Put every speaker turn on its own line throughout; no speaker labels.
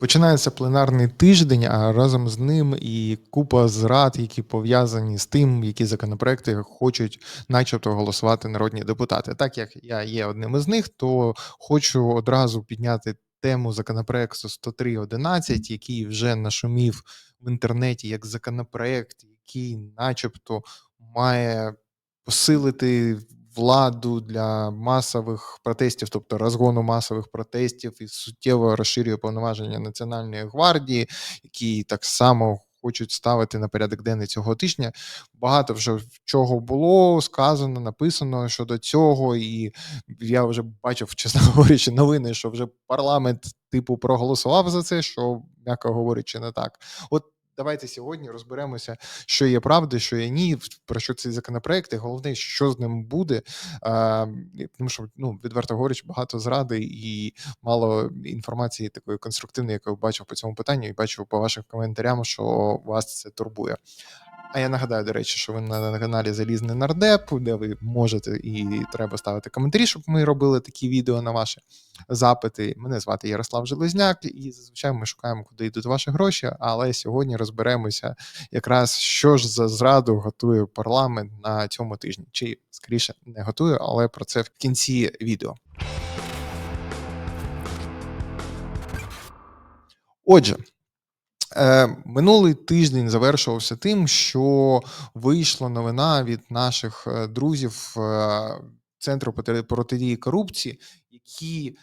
Починається пленарний тиждень, а разом з ним і купа зрад, які пов'язані з тим, які законопроекти хочуть, начебто, голосувати народні депутати. Так як я є одним із них, то хочу одразу підняти тему законопроекту 103.11, який вже нашумів в інтернеті як законопроект, який, начебто, має посилити владу для масових протестів, тобто розгону масових протестів, і суттєво розширює повноваження Національної гвардії, які так само хочуть ставити на порядок денний цього тижня. Багато вже чого було сказано, написано щодо цього, і я вже бачив, чесно говорячи, новини, що вже парламент типу проголосував за це, що м'яко говорячи, не так. От давайте сьогодні розберемося, що є правда, що є ні, про що цей законопроект, і головне, що з ним буде. А, Тому що ну відверто говорячи, багато зради і мало інформації такої конструктивної, яку бачив по цьому питанню, і бачив по вашим коментарям, що вас це турбує. А я нагадаю, до речі, що ви на каналі Залізний Нардеп, де ви можете і треба ставити коментарі, щоб ми робили такі відео на ваші запити. Мене звати Ярослав Железняк, і зазвичай ми шукаємо, куди йдуть ваші гроші. Але сьогодні розберемося, якраз що ж за зраду готує парламент на цьому тижні. Чи скоріше не готує, але про це в кінці відео. Отже. Е, Минулий тиждень завершувався тим, що вийшла новина від наших е, друзів е, Центру проти- протидії корупції, які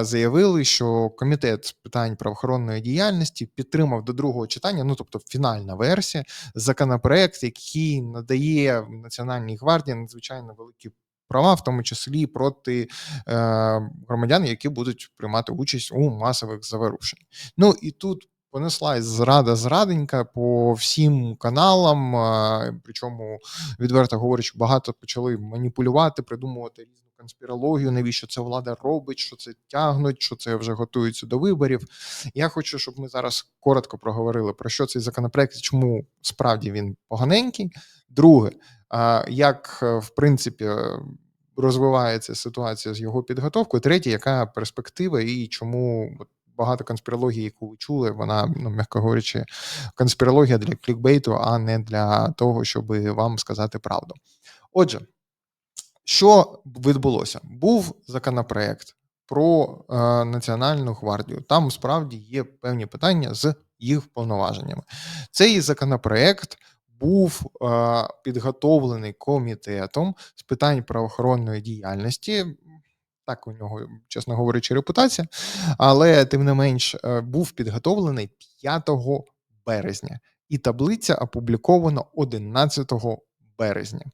заявили, що комітет з питань правоохоронної діяльності підтримав до другого читання, ну тобто фінальна версія, законопроект, який надає Національній гвардії надзвичайно великі права, в тому числі проти е, громадян, які будуть приймати участь у масових заворушень. Ну і тут понеслась зрада зраденька по всім каналам. Причому, відверто говорячи, багато почали маніпулювати, придумувати різну конспірологію, навіщо це влада робить, що це тягнуть, що це вже готуються до виборів. Я хочу, щоб ми зараз коротко проговорили про що цей законопроект, чому справді він поганенький. Друге, як е, в принципі. Розвивається ситуація з його підготовкою. Третє, яка перспектива і чому багато конспірології, яку ви чули, вона, ну м'яко говорячи, конспірологія для клікбейту, а не для того, щоб вам сказати правду. Отже, що відбулося? Був законопроект про е, Національну гвардію. Там справді є певні питання з їх повноваженнями. Цей законопроект був е, підготовлений комітетом з питань правоохоронної діяльності. Так, у нього, чесно говорячи, репутація, але тим не менш е, був підготовлений 5 березня, і таблиця опублікована 11 березня.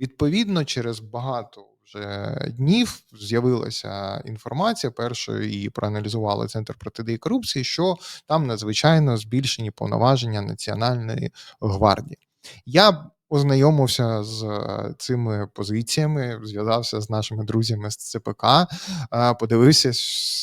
Відповідно, через багато вже днів з'явилася інформація. Першою її проаналізували Центр протидії корупції, що там надзвичайно збільшені повноваження Національної гвардії. Я ознайомився з е, цими позиціями, зв'язався з нашими друзями з ЦПК, е, подивився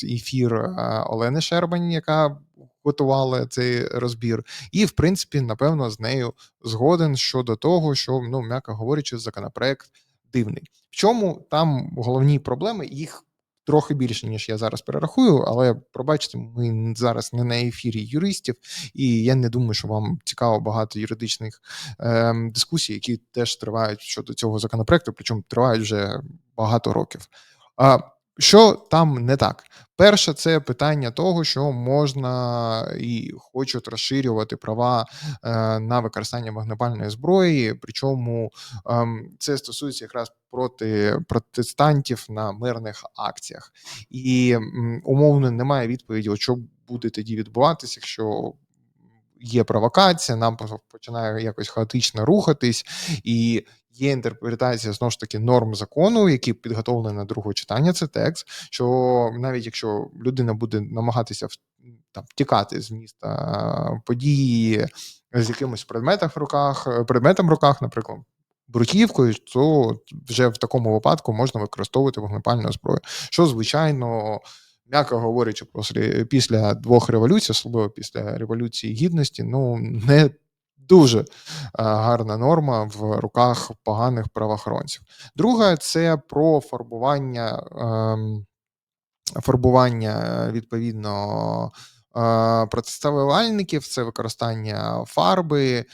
ефір е, Олени Щербань, яка готувала цей розбір, і в принципі, напевно, з нею згоден щодо того, що ну, м'яко говорячи, законопроект дивний. В чому там головні проблеми? Їх трохи більше, ніж я зараз перерахую, але пробачте, ми зараз не на ефірі юристів, і я не думаю, що вам цікаво багато юридичних ем, дискусій, які теж тривають щодо цього законопроекту, причому тривають вже багато років. А що там не так? Перше, це питання того, що можна і хочуть розширювати права е, на використання вогнепальної зброї. Причому ем, це стосується якраз проти протестантів на мирних акціях, і умовно немає відповіді, от що буде тоді відбуватися, якщо є провокація, нам починає якось хаотично рухатись, і є інтерпретація знову ж таки норм закону, які підготовлені на друге читання. Це текст, що навіть якщо людина буде намагатися в- там втікати з міста події з якимось предметом в руках, е, предметом в руках, наприклад. Бруківкою, то вже в такому випадку можна використовувати вогнепальну зброю, що звичайно м'яко говорячи, після, двох революцій, особливо після революції гідності, ну не дуже е, гарна норма в руках поганих правоохоронців. Друге, це про фарбування. ем, Фарбування е, відповідно е, процесуальників, це використання фарби,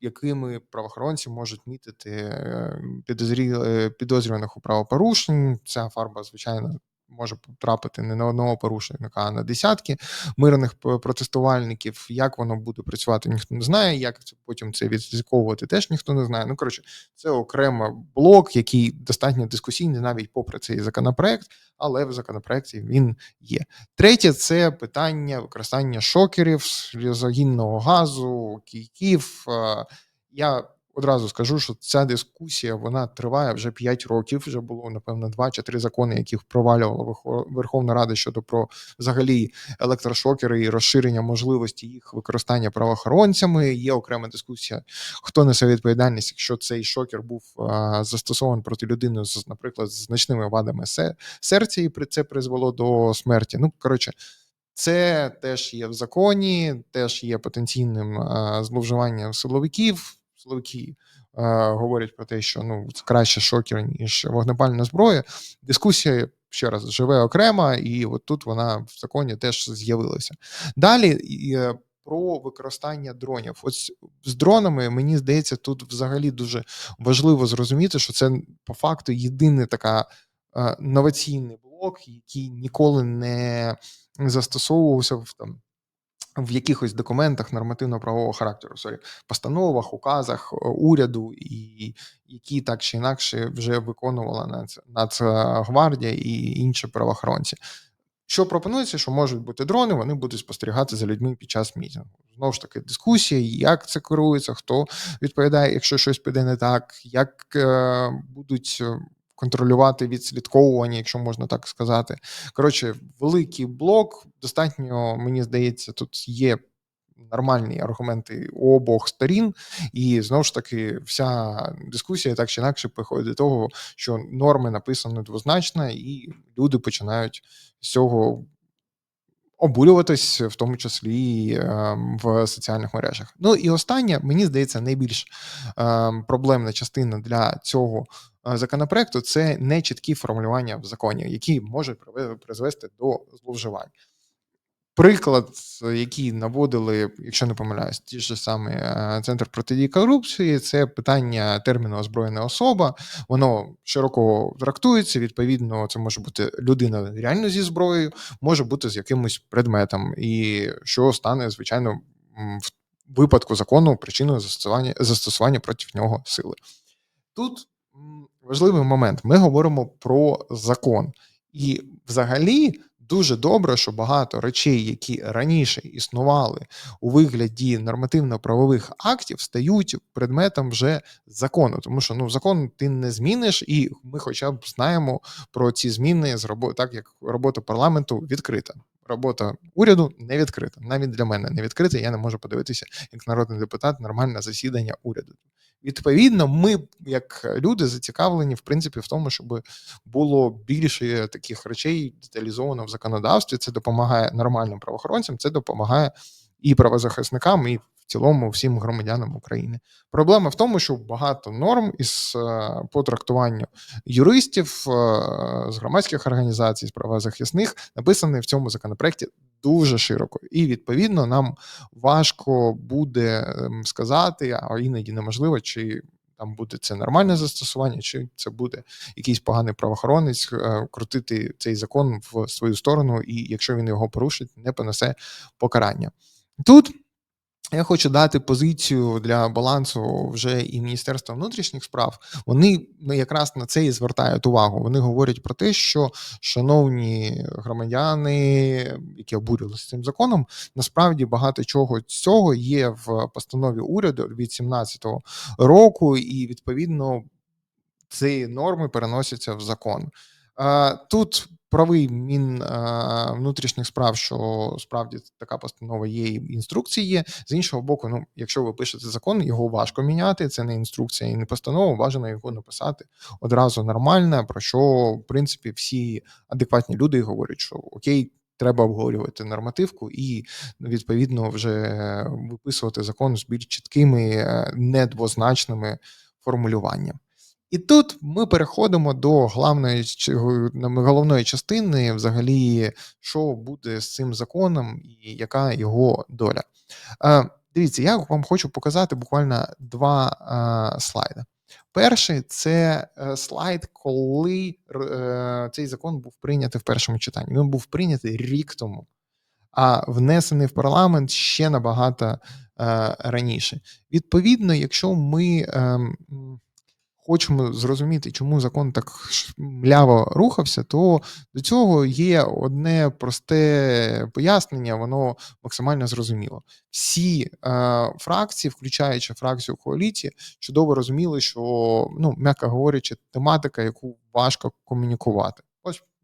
якими правоохоронці можуть мітити е, підозрі... е, підозрюваних у правопорушенні. Ця фарба, звичайно, може потрапити не на одного порушника, а на десятки мирних протестувальників. Як воно буде працювати, ніхто не знає. Як це потім це відслідковувати, теж ніхто не знає. Ну коротше, це окремий блок, який достатньо дискусійний, навіть попри цей законопроект, але в законопроекті він є. Третє це питання використання шокерів, сльозогінного газу, кійків. Е, Я одразу скажу, що ця дискусія вона триває вже 5 років. Вже було напевно два чи три закони, які впроваджувала Верхо- Верховна Рада щодо про взагалі електрошокери і розширення можливості їх використання правоохоронцями. Є окрема дискусія, хто несе відповідальність, якщо цей шокер був застосований проти людини з, наприклад, з значними вадами серця, і це призвело до смерті. Ну коротше. Це теж є в законі, теж є потенційним зловживанням силовиків. Силовики е, говорять про те, що ну це краще шокер, ніж вогнепальна зброя. Дискусія ще раз живе окремо, і от тут вона в законі теж з'явилася. Далі е, про використання дронів. Ось з дронами мені здається, тут взагалі дуже важливо зрозуміти, що це по факту єдиний така е, новаційний блок, який ніколи не застосовувався в там. В якихось документах нормативно-правового характеру, сорі, постановах, указах е, уряду, і які так чи інакше вже виконувала Нац- Нацгвардія і інші правоохоронці. Що пропонується, що можуть бути дрони, вони будуть спостерігати за людьми під час мітингу. Знову ж таки, дискусія, як це керується, хто відповідає, якщо щось піде не так, як е, будуть е, контролювати відслідковування, якщо можна так сказати. Коротше, великий блок. Достатньо, мені здається, тут є нормальні аргументи у обох сторін, і знову ж таки, вся дискусія так чи інакше приходить до того, що норми написані двозначно, і люди починають з цього обурюватись, в тому числі ем, в соціальних мережах. Ну і останнє, мені здається, найбільш ем, проблемна частина для цього законопроекту це нечіткі формулювання в законі, які можуть призвести до зловживань. Приклад, який наводили, якщо не помиляюсь, ті ж самі е, центр протидії корупції, це питання терміну озброєна особа. Воно широко трактується. Відповідно, це може бути людина реально зі зброєю, може бути з якимось предметом, і що стане звичайно в випадку закону причиною застосування застосування проти нього сили. Тут важливий момент. Ми говоримо про закон, і взагалі дуже добре, що багато речей, які раніше існували у вигляді нормативно-правових актів, стають предметом вже закону. Тому що ну закон ти не зміниш, і ми, хоча б знаємо про ці зміни з робо- так як робота парламенту відкрита. Робота уряду не відкрита. Навіть для мене не відкрита. Я не можу подивитися як народний депутат нормальне засідання уряду. Відповідно, ми, як люди, зацікавлені в принципі в тому, щоб було більше таких речей деталізовано в законодавстві. Це допомагає нормальним правоохоронцям, це допомагає і правозахисникам, і цілому всім громадянам України. Проблема в тому, що багато норм із е, по трактуванню юристів е, з громадських організацій, з правозахисних написані в цьому законопроекті дуже широко, і відповідно нам важко буде ем, сказати, а іноді неможливо, чи там буде це нормальне застосування, чи це буде якийсь поганий правоохоронець е, крутити цей закон в свою сторону, і якщо він його порушить, не понесе покарання. Тут я хочу дати позицію для балансу вже і Міністерства внутрішніх справ. Вони ну, якраз на це і звертають увагу. Вони говорять про те, що шановні громадяни, які обурилися цим законом, насправді багато чого цього є в постанові уряду від 2017 року, і відповідно ці норми переносяться в закон. Тут правий мін е, внутрішніх справ, що справді така постанова є, і інструкції є. З іншого боку, ну якщо ви пишете закон, його важко міняти. Це не інструкція і не постанова. Бажано його написати одразу нормально. Про що в принципі всі адекватні люди говорять, що окей. Треба обговорювати нормативку і відповідно вже виписувати закон з більш чіткими, е, недвозначними формулюваннями. І тут ми переходимо до главної головної частини, взагалі, що буде з цим законом і яка його доля. Е, дивіться, я вам хочу показати буквально 2 е, слайди. Перший це е, слайд, коли цей закон був прийнятий в першому читанні. Він був прийнятий рік тому, а внесений в парламент ще набагато раніше. Відповідно, якщо ми ем, хочемо зрозуміти, чому закон так мляво рухався, то до цього є одне просте пояснення, воно максимально зрозуміло. Всі е, фракції, включаючи фракцію коаліції, чудово розуміли, що ну, м'яко говорячи, тематика, яку важко комунікувати.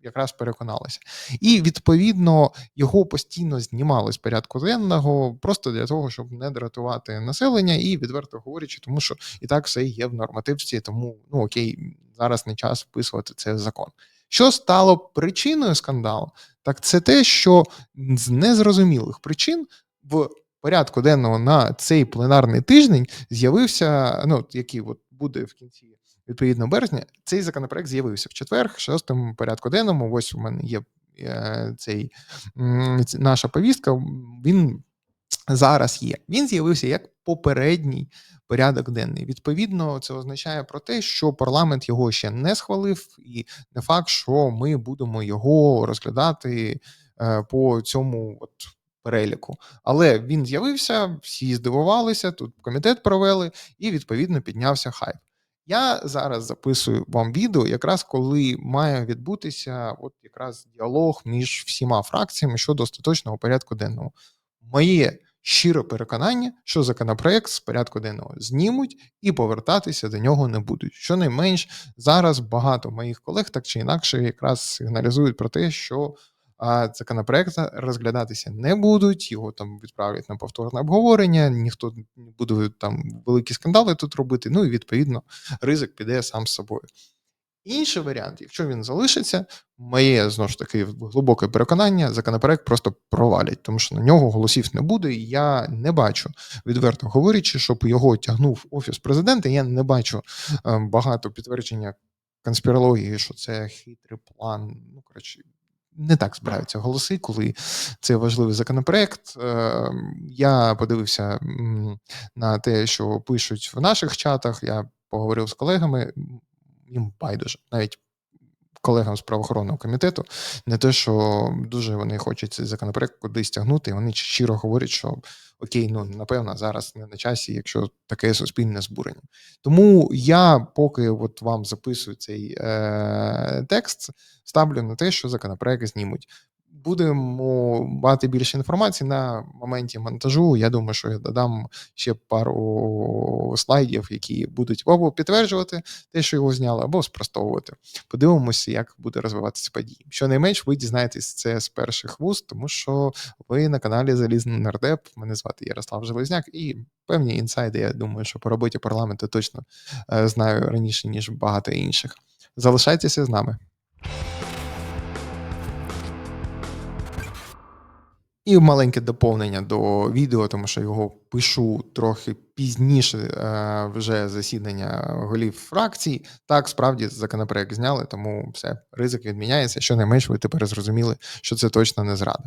Якраз переконалися. І відповідно його постійно знімали з порядку денного, просто для того, щоб не дратувати населення, і відверто говорячи, тому що і так все є в нормативці, тому ну окей, зараз не час вписувати це в закон. Що стало причиною скандалу? Так це те, що з незрозумілих причин в порядку денного на цей пленарний тиждень з'явився, ну який от буде в кінці відповідно березня, цей законопроект з'явився в четвер, шостому порядку денному. Ось у мене є е, цей наша повістка. Він зараз є. Він з'явився як попередній порядок денний. Відповідно, це означає про те, що парламент його ще не схвалив, і не факт, що ми будемо його розглядати е, по цьому от. Переліку, але він з'явився, всі здивувалися. Тут комітет провели, і відповідно піднявся хайп. Я зараз записую вам відео, якраз коли має відбутися от якраз діалог між всіма фракціями щодо остаточного порядку денного. Моє щире переконання, що законопроект з порядку денного знімуть і повертатися до нього не будуть. Щонайменш зараз багато моїх колег так чи інакше якраз сигналізують про те, що а законопроекти розглядатися не будуть, його там відправлять на повторне обговорення, ніхто не буде там великі скандали тут робити. Ну і відповідно ризик піде сам з собою. Інший варіант, якщо він залишиться, моє знову ж таки глибоке переконання, законопроект просто провалять, тому що на нього голосів не буде. і Я не бачу, відверто говорячи, щоб його тягнув офіс президента. Я не бачу ем, багато підтвердження конспірології, що це хитрий план. Ну коротше, не так збираються голоси, коли це важливий законопроект. Ем, я подивився на те, що пишуть в наших чатах. Я поговорив з колегами. Їм байдуже навіть колегам з правоохоронного комітету, не те, що дуже вони хочуть цей законопроект кудись тягнути, вони щиро говорять, що окей, ну напевно, зараз не на часі, якщо таке суспільне збурення. Тому я поки от вам записую цей е, текст, ставлю на те, що законопроект знімуть будемо мати більше інформації на моменті монтажу. Я думаю, що я додам ще пару слайдів, які будуть або підтверджувати те, що його зняли, або спростовувати. Подивимося, як буде розвиватися події. Щонайменш ви дізнаєтесь це з перших вуст, тому що ви на каналі Залізний Нардеп. Мене звати Ярослав Железняк, і певні інсайди. Я думаю, що по роботі парламенту точно е, знаю раніше ніж багато інших. Залишайтеся з нами. І маленьке доповнення до відео, тому що його пишу трохи пізніше е, вже засідання голів фракцій. Так, справді законопроект зняли, тому все, ризик відміняється. Що не ви тепер зрозуміли, що це точно не зрада.